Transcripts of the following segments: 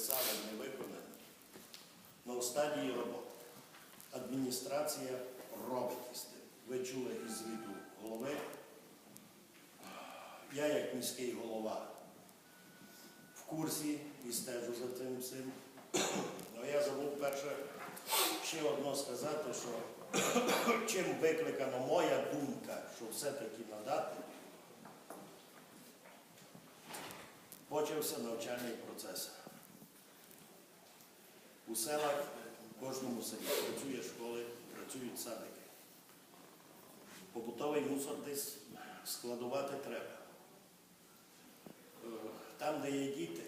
підписали, не виконані. На в стадії роботи. Адміністрація робить із тим. Ви чули із звіту голови. Я, як міський голова, в курсі і стежу за цим всім. Ну, я забув перше ще одно сказати, що чим викликана моя думка, що все-таки надати, почався навчальний процес. У селах, в кожному селі працює школи, працюють садики. Побутовий мусор десь складувати треба. Е, Там, де є діти,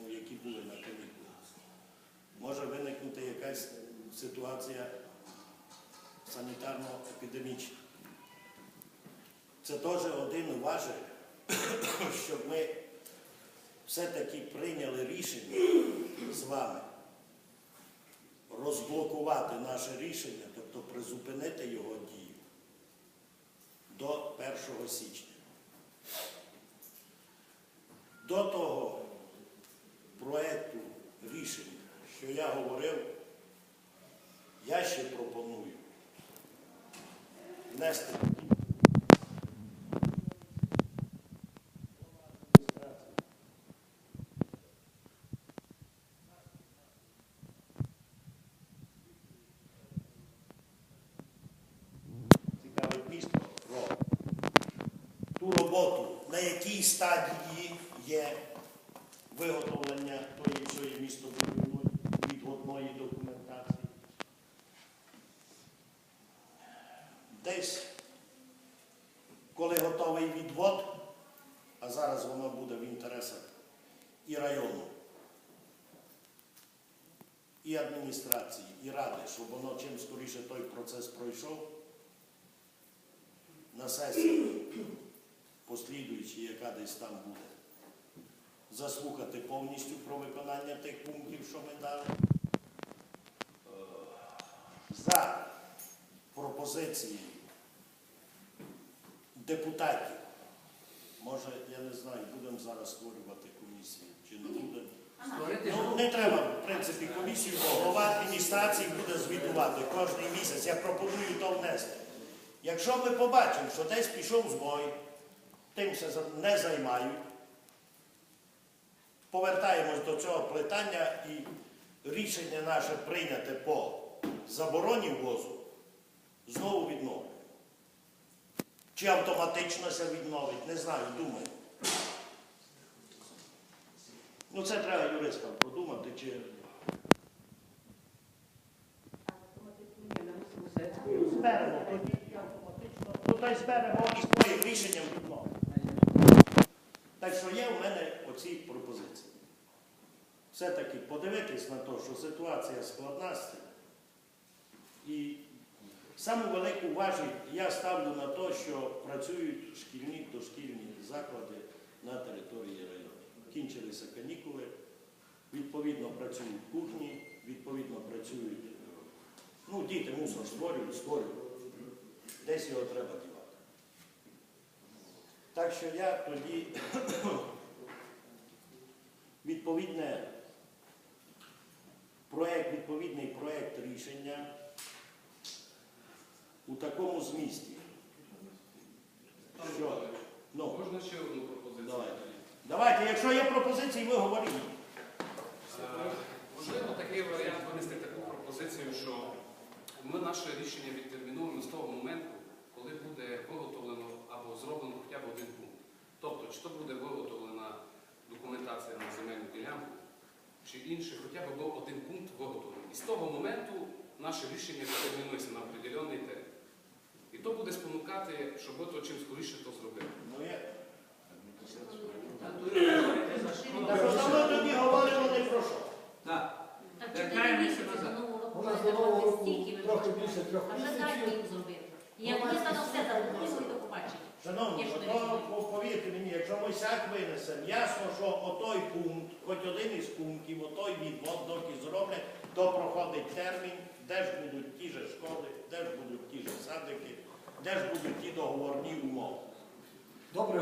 ну, які були на канікулах, може виникнути якась ситуація санітарно-епідемічна. Це теж один важель, щоб ми все-таки прийняли рішення з вами розблокувати наше рішення, тобто призупинити його дію до 1 січня. До того проекту рішення, що я говорив, я ще пропоную внести цікавить місто робить. Ту роботу, на якій стадії є виготовлення тої цієї містобудівної відводної документації. Десь, коли готовий відвод, а зараз воно буде в інтересах і району, і адміністрації, і ради, щоб воно чим скоріше той процес пройшов, на сесії, послідуючи, яка десь там буде, заслухати повністю про виконання тих пунктів, що ми дали. Е, За пропозицією депутатів, може, я не знаю, будемо зараз створювати комісію чи не будемо. Ну, не треба, в принципі, комісію, бо голова адміністрації буде звітувати кожен місяць. Я пропоную то внести. Якщо ми побачимо, що десь пішов збой, тим се не займають, повертаємось до цього питання і рішення наше прийняте по забороні ввозу знову відновлюємо. Чи автоматично це відновить, не знаю, думаю. Ну це треба юристам подумати, чи зберемо тоді автоматично, ну та й зберемо і своїм рішенням відмовимо. Так що є в мене оці пропозиції. Все-таки подивитись на те, що ситуація складна. І саму велику важність я ставлю на те, що працюють шкільні дошкільні заклади на території району. Кінчилися канікули, відповідно працюють кухні, відповідно працюють. Ну, діти мусор створюють, створюють. Десь його треба дівати. Так що я тоді відповідне проект, відповідний проект рішення у такому змісті. Що? Ну, Можна ще одну пропозицію? Давайте. давайте, якщо є пропозиції, ви говоріть. Е, Можливо, такий варіант винести таку пропозицію, що ми наше рішення відтермінуємо з того моменту, коли буде виготовлено або зроблено хоча б один пункт. Тобто, чи то буде виготовлена документація на земельну ділянку, чи інше, хоча б був один пункт виготовлений. І з того моменту наше рішення відтермінується на определений термін. І то буде спонукати, щоб ви то чим скоріше то зробили. Ну, я... Давно тоді говорили не про що. Так. Так чотири місяці місяці до нового року У нас до нового року трохи більше трьох А вже місяців. дайте їм зробити. І як вони бачите, все запропонують, і до побачення. Шановні, Є то, повірте мені, якщо ми сяк винесемо, ясно, що отой пункт, хоч один із пунктів, отой відвод, доки зроблять, то проходить термін, де ж будуть ті ж школи, де ж будуть ті ж садики, де ж будуть ті договорні умови. Добре.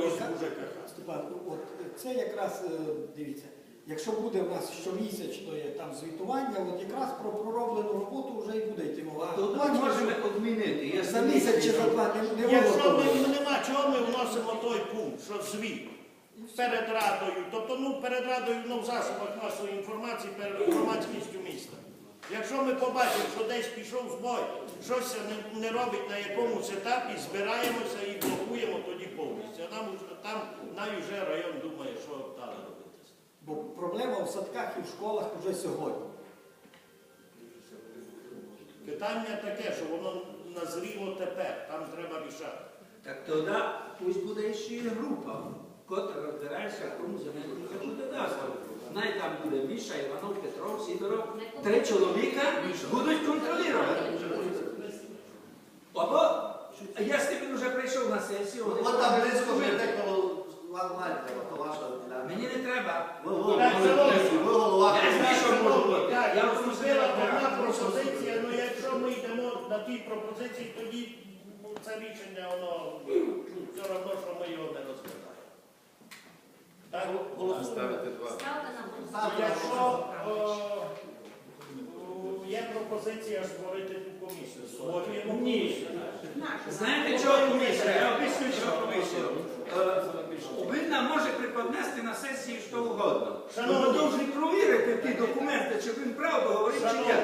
Степан, от це якраз е, дивіться. Якщо буде в нас щомісячне там звітування, от якраз про пророблену роботу вже і буде йти мова. То ми можемо відмінити. Я за місяць чи за два не, Якщо ми нема, чого ми вносимо той пункт, що звіт перед радою, тобто ну перед радою ну, в засобах масової інформації, перед громадськістю міста. Якщо ми побачимо, що десь пішов збой, щось не, не робить на якомусь етапі, збираємося і блокуємо тоді повністю. А уже там най вже район думає, що далі. Бо проблема в садках і в школах вже сьогодні. Питання таке, що воно назріло тепер, там треба рішати. Так тоді пусть буде ще група, котра розбирається, кому земельне законодавство. Най там буде Міша, Іванов, Петров, Сідоров, Три чоловіка будуть контролювати. Або я з тим вже прийшов на сесію. вони От там близько документи. вже деколи вам маєте, то ваша ділянка. Мені не треба. Ви голова, Так, шановні, ви голова. Я знаю, що може бути. Я одна пропозиція, ну якщо ми йдемо на тій пропозиції, тоді ну, це рішення, воно все одно, що ми його не розглядаємо. Так? Ставте на голосування. Якщо є пропозиція створити ту комісію, створюємо комісію. Знаєте, чого комісія? Я об'ясню, що комісія. Е, Повинна може приподнести на сесії що угодно. Ви повинні провірити ті документи, чи він правду говорить, чи ні.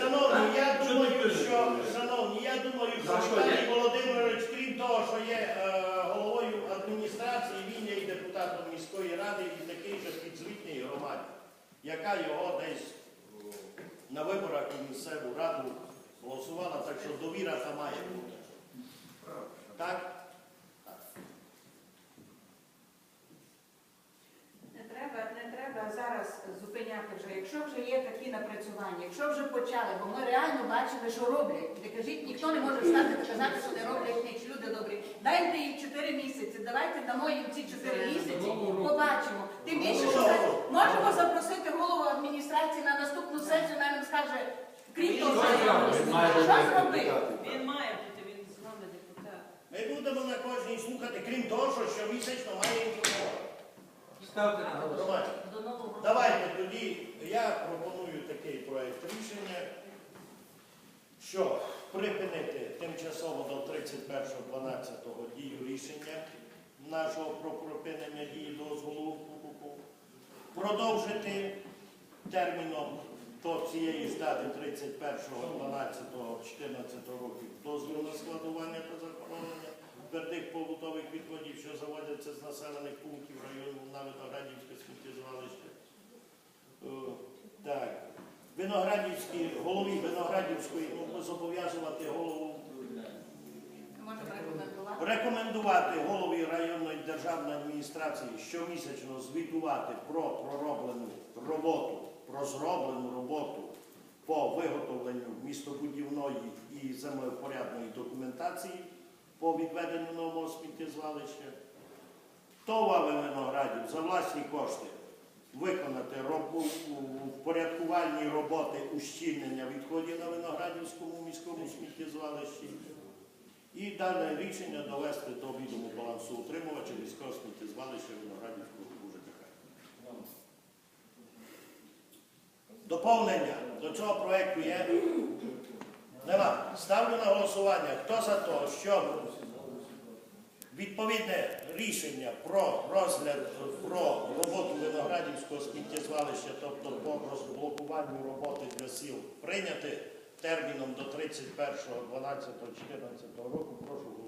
Шановні, я думаю, що шановні, я думаю, що Віталій Володимирович, крім того, що є е, головою адміністрації, він є і депутатом міської ради, і такий же підзвітний громаді, яка його десь о, на виборах у місцеву раду голосувала, так що довіра там має бути. Так? Так. Не треба, не треба зараз зупиняти вже. Якщо вже є такі напрацювання, якщо вже почали, бо ми реально бачили, що роблять. Не кажіть, ніхто не може встати і сказати, що не роблять ніч. Люди добрі. Дайте їм 4 місяці. Давайте дамо їм ці 4 місяці. Побачимо. Тим більше, що ми можемо запросити голову адміністрації на наступну сесію, вона нам скаже, крім того, що що зробити. Він має бути, він з нами депутат. Ми будемо на кожній слухати, крім того, що щомісячно має інформувати. ставте на голосування. Давайте тоді я пропоную такий проект рішення, що припинити тимчасово до 31.12 дію рішення нашого про припинення дії дозволу, продовжити терміном до цієї ж дати 31.12.14 років дозвіл на складування та захоронення твердих побутових відходів, що заводяться з населених пунктів району на Виноградівське сміттєзвалище. Е, Так. Виноградівській, голові Виноградівської, зобов'язувати голову рекомендувати. Голові районної державної адміністрації щомісячно звітувати про пророблену роботу, про зроблену роботу по виготовленню містобудівної і землепорядної документації по відведенню нового сміттєзвалища. ТОВА виноградів за власні кошти виконати робу, впорядкувальні роботи ущільнення відходів на виноградівському міському сміттєзвалищі. І дане рішення довести до відому балансу утримувача міського сміттєзвалища Виноградівського ЖКХ. Доповнення до цього проєкту є? Нема. Ставлю на голосування. Хто за те, щоб відповідне рішення про розгляд про роботу Виноградівського сміттєзвалища, тобто по розблокуванню роботи для сіл, прийняти терміном до 31.12.14 року, прошу